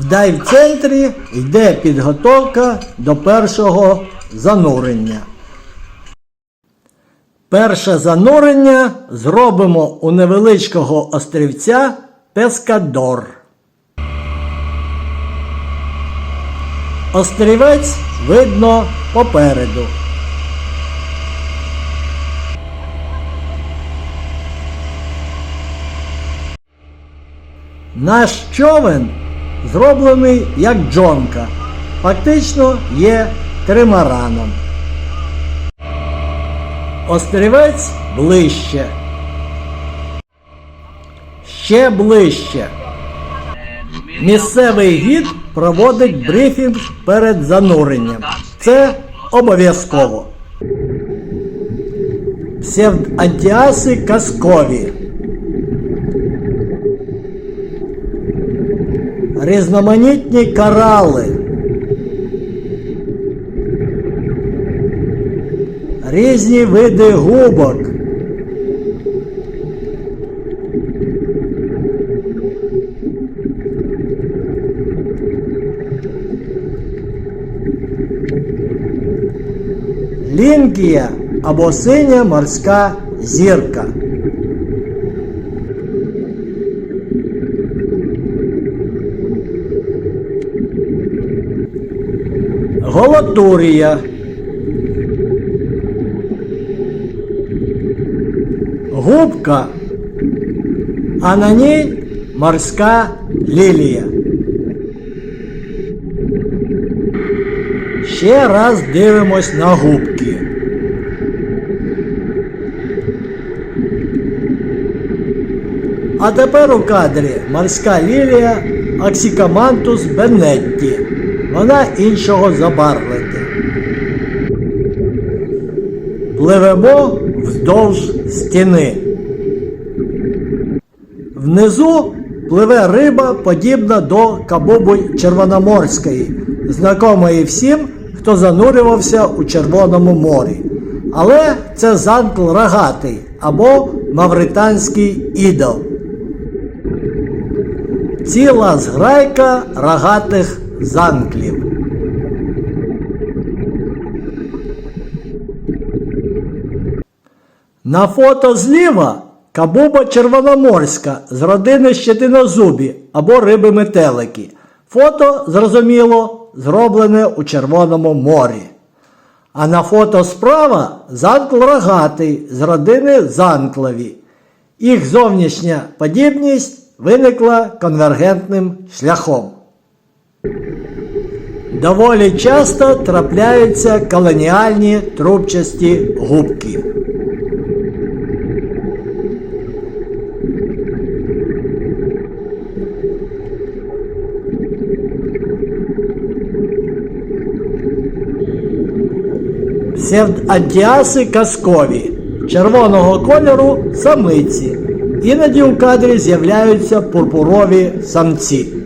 В дайв-центрі йде підготовка до першого занурення. Перше занурення зробимо у невеличкого острівця Пескадор. Острівець видно попереду. Наш човен зроблений як джонка, фактично є тримараном. Острівець ближче. Ще ближче. Місцевий гід проводить брифінг перед зануренням. Це обов'язково. Псевдантіаси казкові. Різноманітні корали. Різні види губок. Лінкія або синя морська зірка. Голотурія. Губка, а на ній морська лілія. Ще раз дивимось на губки. А тепер у кадрі морська лілія Аксікамантус бенетті. Вона іншого забарвлення. Пливемо вздовж стіни. Внизу пливе риба, подібна до кабуби червономорської, знакомої всім, хто занурювався у Червоному морі. Але це занкл рогатий або мавританський ідол. Ціла зграйка рогатих занклів. На фото зліва кабуба червономорська з родини щетинозубі або риби метелики. Фото, зрозуміло, зроблене у Червоному морі. А на фото справа занкл рогатий з родини занклові. Їх зовнішня подібність виникла конвергентним шляхом. Доволі часто трапляються колоніальні трубчасті губки. Псевдантіаси казкові, червоного кольору самиці. Іноді у кадрі з'являються пурпурові самці.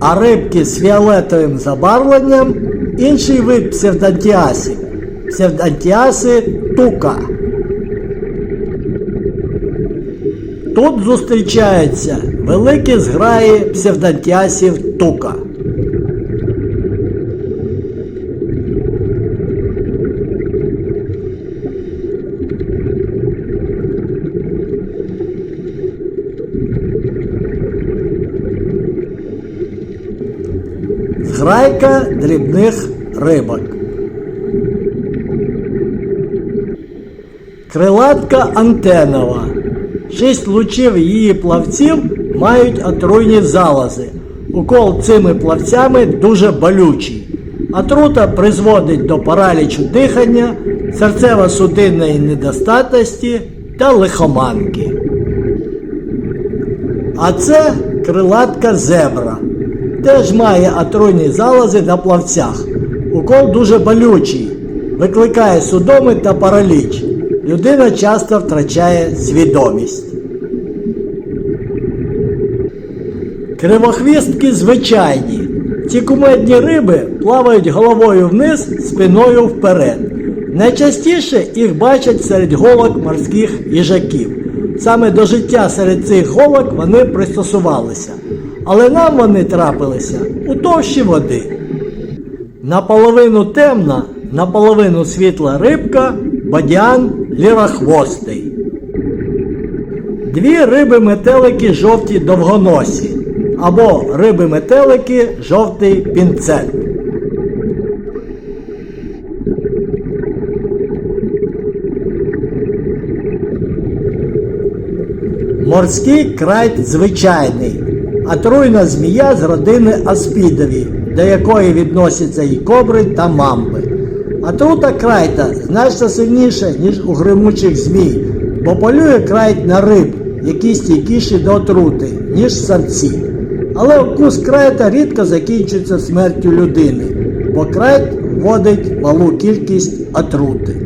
А рибки з фіолетовим забарвленням інший вид псевдантіасів. Псевдантіаси тука. Тут зустрічаються великі зграї псевдантіасів тука. Зграйка дрібних рибок. Крилатка антенова. Шість лучів її плавців мають отруйні залози. Укол цими плавцями дуже болючий. Отрута призводить до паралічу дихання, серцево-судинної недостатності та лихоманки. А це крилатка зебра. Теж має отруйні залози на плавцях. Укол дуже болючий, викликає судоми та параліч. Людина часто втрачає свідомість. Кривохвістки звичайні. Ці кумедні риби плавають головою вниз, спиною вперед. Найчастіше їх бачать серед голок морських їжаків. Саме до життя серед цих голок вони пристосувалися. Але нам вони трапилися у товщі води. Наполовину темна, наполовину світла рибка, бадян лірохвостий. Дві риби-метелики жовті довгоносі або риби-метелики жовтий пінцет. Морський крайт звичайний, отруйна змія з родини аспідові, до якої відносяться і кобри та мамби. Отрута крайта значно сильніша, ніж у гримучих змій, бо полює крайт на риб, які стійкіші до отрути, ніж самці. Але укус крайта рідко закінчується смертю людини, бо крайт вводить малу кількість отрути.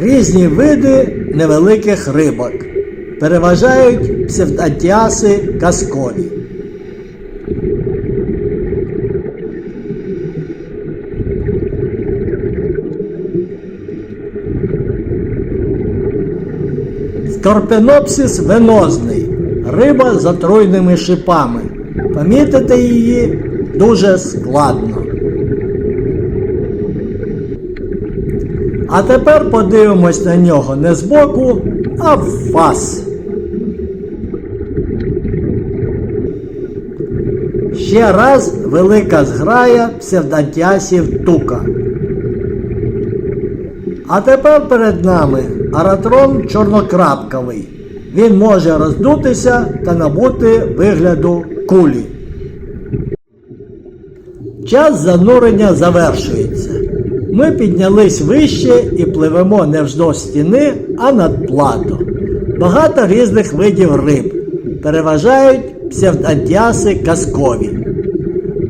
Різні види невеликих рибок. Переважають псевдантіаси казкові. Скорпенопсис венозний. Риба з отруйними шипами. Помітити її дуже складно. А тепер подивимось на нього не збоку, а фас. Ще раз велика зграя псевдантіасів тука. А тепер перед нами аратрон чорнокрапковий. Він може роздутися та набути вигляду кулі. Час занурення завершується. Ми піднялись вище і пливемо не вздовж стіни, а над плато. Багато різних видів риб. Переважають псевдантіаси казкові.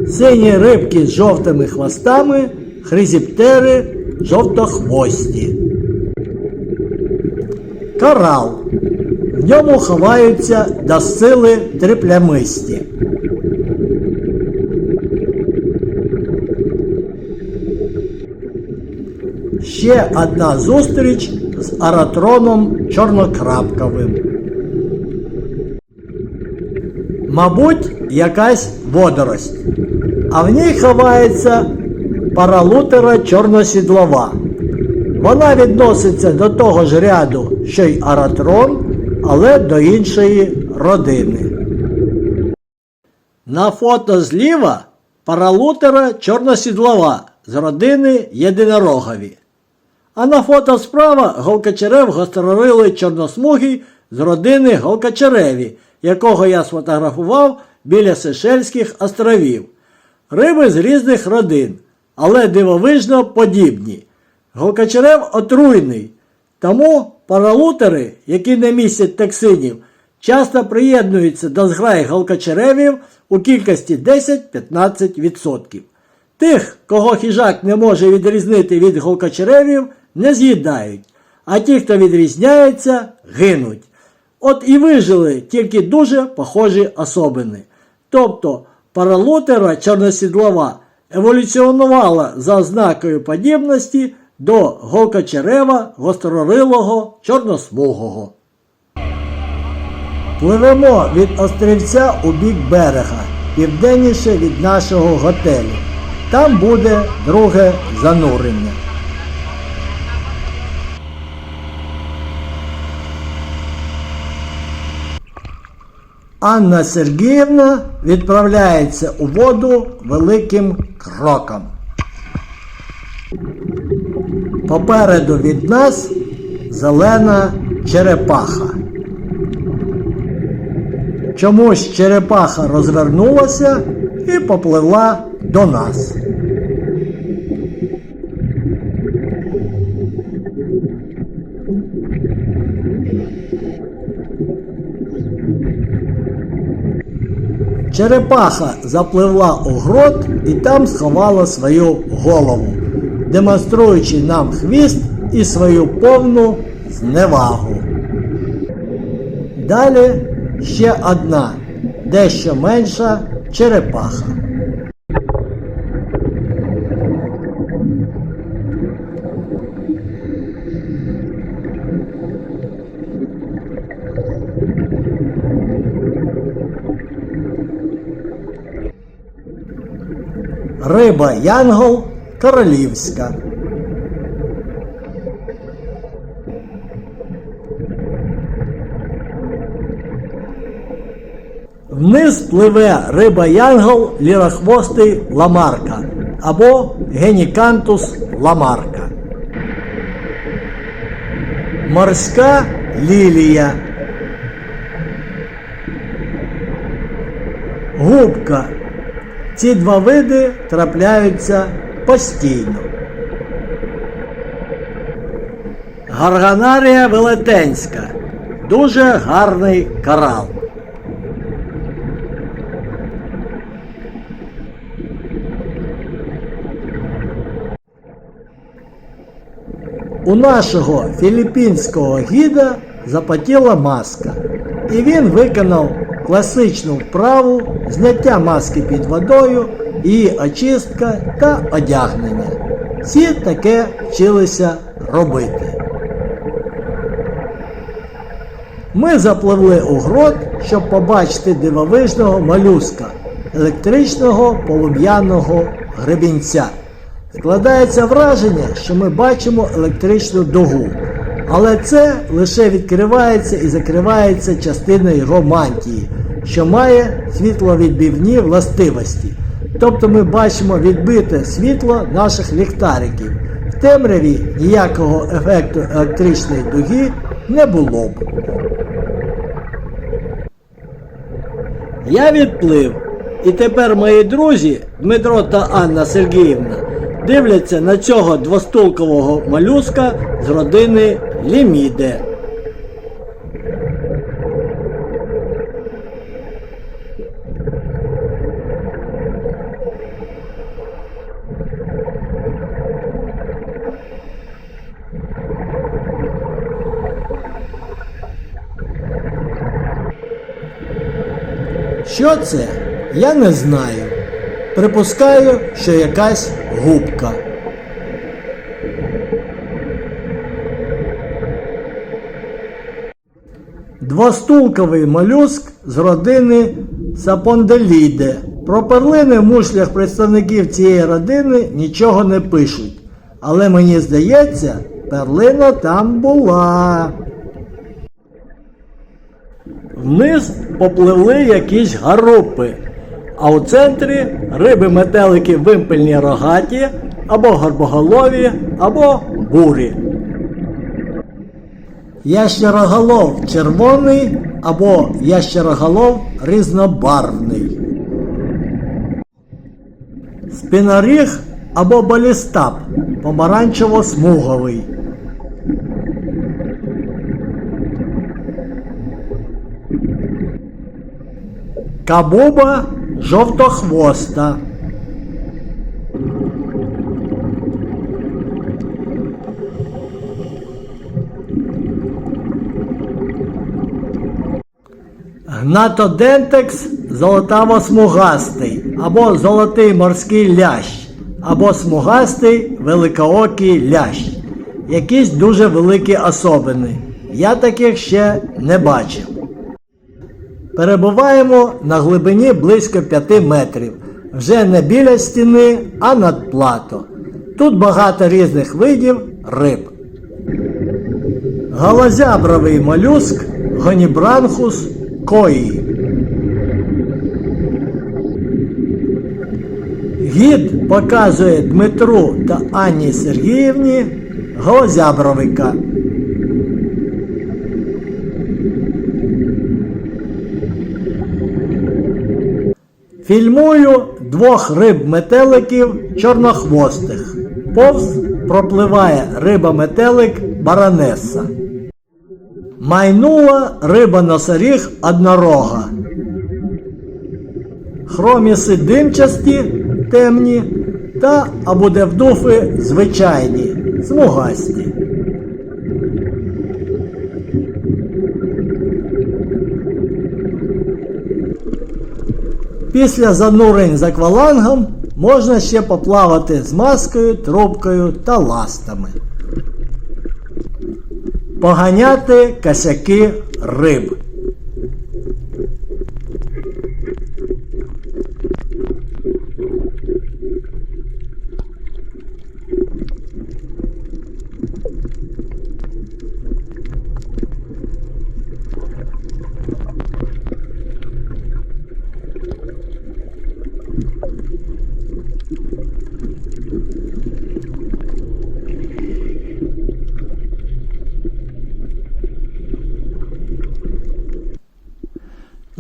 Сині рибки з жовтими хвостами, хризіптери жовтохвості. Корал. В ньому ховаються досили триплямисті. Ще одна зустріч з аратроном чорнокрапковим. Мабуть, якась водорость. А в ній ховається паралутера чорносідлова. Вона відноситься до того ж ряду, що й аратрон, але до іншої родини. На фото зліва паралутера чорносідлова з родини єдинорогові. А на фото справа голкачерев гострорилий чорносмугий з родини голкачереві, якого я сфотографував біля Сешельських островів. Риби з різних родин, але дивовижно подібні. Голкачерев отруйний, тому паралутери, які не містять токсинів, часто приєднуються до зграї голкачеревів у кількості 10-15%. Тих, кого хижак не може відрізнити від голкачеревів, не з'їдають, а ті, хто відрізняється, гинуть. От і вижили тільки дуже похожі особини. Тобто паралутера чорносідлова еволюціонувала за ознакою подібності до голкачерева гострорилого чорносмугого. Пливемо від острівця у бік берега, південніше від нашого готелю. Там буде друге занурення. Анна Сергіївна відправляється у воду великим кроком. Попереду від нас зелена черепаха. Чомусь черепаха розвернулася і попливла до нас. Черепаха запливла у грот і там сховала свою голову, демонструючи нам хвіст і свою повну зневагу. Далі ще одна, дещо менша черепаха. Риба Янгол королівська. Вниз пливе риба Янгол лірохвостий ламарка або генікантус ламарка. Морська лілія. Губка. Ці два види трапляються постійно. Гарганарія велетенська. Дуже гарний корал. У нашого філіппінського гіда запотіла маска, і він виконав класичну вправу зняття маски під водою, її очистка та одягнення. Всі таке вчилися робити. Ми запливли у грот, щоб побачити дивовижного малюска, електричного полум'яного гребінця. Складається враження, що ми бачимо електричну дугу, але це лише відкривається і закривається частина його мантії, що має світловідбивні властивості. Тобто ми бачимо відбите світло наших ліхтариків. В темряві ніякого ефекту електричної дуги не було б. Я відплив, і тепер мої друзі Дмитро та Анна Сергіївна дивляться на цього двостулкового малюска з родини Ліміде. Що це? Я не знаю. Припускаю, що якась губка. Двостулковий молюск з родини Сапонделіде. Про перлини в мушлях представників цієї родини нічого не пишуть. Але мені здається, перлина там була. Вниз попливли якісь гарупи, а у центрі риби метелики вимпельні рогаті, або горбоголові, або бурі. Ящероголов червоний або ящероголов різнобарвний. Спіноріг або балістап помаранчево-смуговий. Кабуба жовтохвоста. Гнатодентекс золотаво-смугастий або золотий морський лящ, або смугастий великоокий лящ. Якісь дуже великі особини. Я таких ще не бачив. Перебуваємо на глибині близько 5 метрів. Вже не біля стіни, а над плато. Тут багато різних видів риб. Голозябровий молюск Гонібранхус кої. Дід показує Дмитру та Анні Сергіївні Гозябровика. Фільмую двох риб-метеликів чорнохвостих. Повз пропливає риба-метелик баронеса. Майнула риба-носоріг однорога. Хроміси димчасті, темні та абудевдуфи звичайні, смугасті. Після занурень з аквалангом можна ще поплавати з маскою, трубкою та ластами. Поганяти косяки риб.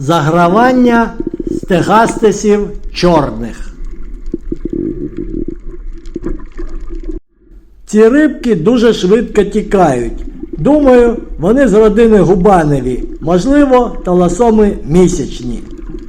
Загравання стегастесів чорних. Ці рибки дуже швидко тікають. Думаю, вони з родини Губаневі, можливо, таласоми місячні.